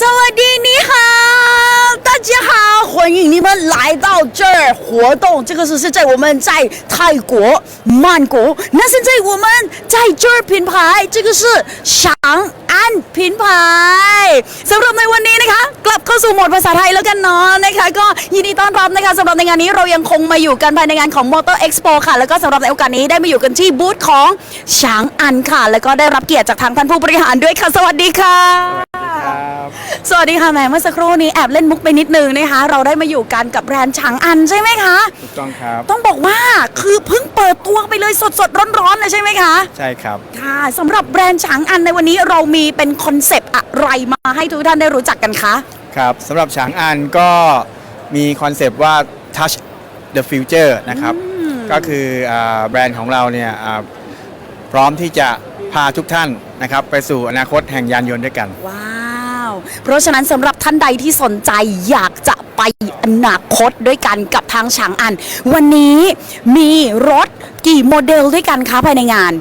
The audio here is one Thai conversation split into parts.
สวัสดี你好大家好欢迎你们来到这儿活动这个是是在我们在泰国曼谷那现在我们在这儿品牌这个是长安品牌สำหรับในวันนี้นะคะ กลับเข้าสู่โหมดภาษาไทยแล้วกันเนาะนะคะ ก็ยินดีต้อนรับนะคะสำหรับในงานนี้เรายังคงมาอยู่กันภายในงานของ Motor Expo ค่ะ แล้วก็สำหรับในโอกาสนี้ได้มาอยู่กันที่บูธของฉางอันค่ะ แล้วก็ได้รับเกียรติจากทางท่านผู้บริหารด้วยค่ะ สวัสดีค่ะ ครับ สวัสดีค่ะแหม่เมื่อสักครู่นี้แอบเล่นมุกไปนิดนึงนะคะ เราได้มาอยู่กันกับแบรนด์ฉางอันใช่ไหมคะ ถูกต้องครับ ต้องบอกว่าคือเพิ่งเปิดตัวไปเลยสดๆร้อนๆเลยใช่ไหมคะ ใช่ครับ ค่ะสำหรับแบรนด์ฉางอันในวันนี้เรามีเป็นคอนเซปต์อะไรมาให้ทุกท่านได้รู้จักกันคะ ครับสำหรับฉางอันก็มีคอนเซปต์ว่า touch the future นะครับ ก็คืออาแบรนด์ของเราเนี่ยอ่าพร้อมที่จะพาทุกท่านนะครับ ไปสู่อนาคตแห่งยานยนต์ด้วยกัน ว้าว เพราะฉะนั้นสำหรับท่านใดที่สนใจอยากจะไปอนาคตด้วยกันกับทางฉางอัน วันนี้มีรถกี่โมเดลด้วยกันคะภายในงาน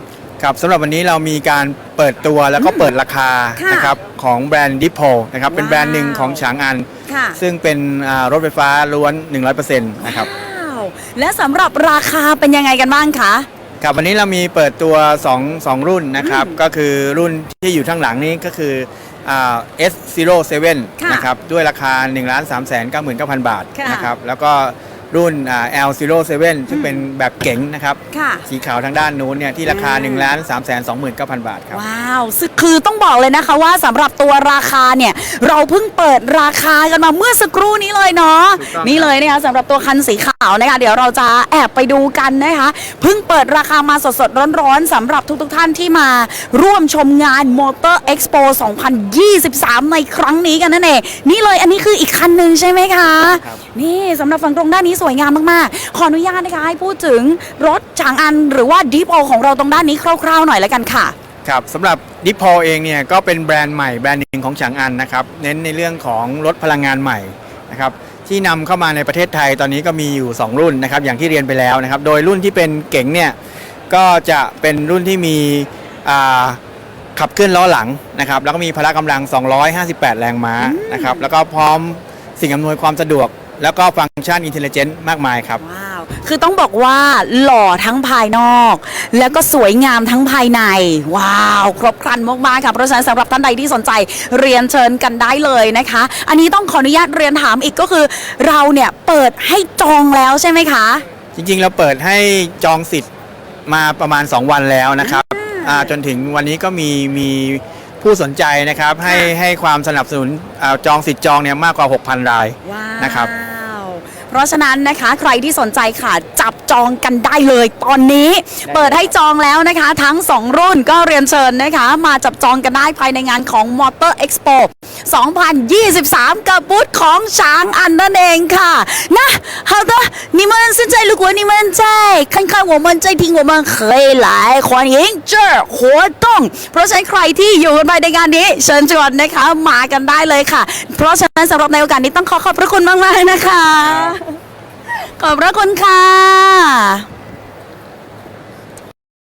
ครับสำหรับวันนี้เรามีการเปิดตัวแล้วก็เปิดราคาค่ะนะครับของแบรนด์ดิโพนะครับเป็นแบรนด์หนึ่งของฉางอัน ค่ะ ซึ่งเป็นอ่ารถไฟฟ้าล้วน 100%นะครับว้าวและสำหรับราคาเป็นยังไงกันบ้างคะ ครับวันนี้เรามีเปิดตัว2 2รุ่นนะครับ ก็คือรุ่นที่อยู่ข้างหลังนี้ก็คืออ่า S07 ค่ะนะครับด้วยราคา 1 3 9 9 9 0 0 บาทค่ะ นะครับแล้วก็ รุ่นอ่า L07 ซึ่งเป็นแบบเก๋งนะครับ ค่ะ สีขาวทางด้านนู้นเนี่ยที่ราคาอืม1 3 2 9 0 0 0บาทครับ ว้าวซึ่งคือต้องบอกเลยนะคะว่าสำหรับตัวราคาเนี่ย เราเพิ่งเปิดราคากันมาเมื่อสักครู่นี้เลยเนาะถูกต้อง นี่เลยนะคะสำหรับตัวคันสีขาวนะคะ เดี๋ยวเราจะแอบไปดูกันนะคะเพิ่งเปิดราคามาสดๆร้อนๆสำหรับทุกๆท่านที่มาร่วมชมงาน Motor Expo 2023 ในครั้งนี้กันนั่นเองนี่เลยอันนี้คืออีกคันหนึ่งใช่ไหมคะ ครับ นี่สำหรับฝั่งตรงด้านนี้สวยงามมากๆ ขออนุญาตนะคะให้พูดถึงรถฉางอันหรือว่าดิฟโอของเราตรงด้านนี้คร่าวๆหน่อยแล้วกันค่ะ ครับสำหรับดิพอเองเนี่ยก็เป็นแบรนด์ใหม่แบรนด์หนึ่งของฉางอันนะครับเน้นในเรื่องของรถพลังงานใหม่นะครับที่นำเข้ามาในประเทศไทยตอนนี้ก็มีอยู่ 2 รุ่นนะครับอย่างที่เรียนไปแล้วนะครับโดยรุ่นที่เป็นเก๋งเนี่ยก็จะเป็นรุ่นที่มีอ่าขับเคลื่อนล้อหลังนะครับแล้วก็มีพละกำลัง 258 แรงม้านะครับแล้วก็พร้อมสิ่งอำนวยความสะดวก แล้วก็ฟังก์ชันอินเทลเจนต์มากมายครับ ว้าว คือต้องบอกว่าหล่อทั้งภายนอก แล้วก็สวยงามทั้งภายใน ว้าว ครบครันมากๆค่ะ เพราะฉะนั้นสำหรับท่านใดที่สนใจเรียนเชิญกันได้เลยนะคะ อันนี้ต้องขออนุญาตเรียนถามอีกก็คือ เราเนี่ยเปิดให้จองแล้วใช่ไหมคะ จริงๆ เราเปิดให้จองสิทธิ์มาประมาณ 2 วันแล้วนะครับอ่าจนถึงวันนี้ก็มีมี ผู้สนใจนะครับให้ให้ความสนับสนุนอ่าจองสิทธิ์จองเนี่ยมากกว่า 6,000 รายว้าว นะครับ เพราะฉะนั้นนะคะ ใครที่สนใจค่ะจับ จองกันได้เลยตอนนี้ เปิดให้จองแล้วนะคะ ทั้ง 2 รุ่นก็เรียนเชิญนะคะ มาจับจองกันได้ภายในงานของ Motor Expo 2023 กับบูธของช้างอันนั่นเองค่ะนะ好的你们现在如果你们在看看我们在听我们可以来欢迎这儿活动เพราะฉะนั้นใครที่อยู่ภายในงานนี้เชิญชวนนะคะมากันได้เลยค่ะ เพราะฉะนั้นสำหรับในโอกาสนี้ต้องขอขอบพระคุณมากๆนะคะ ขอบพระคุณค่ะ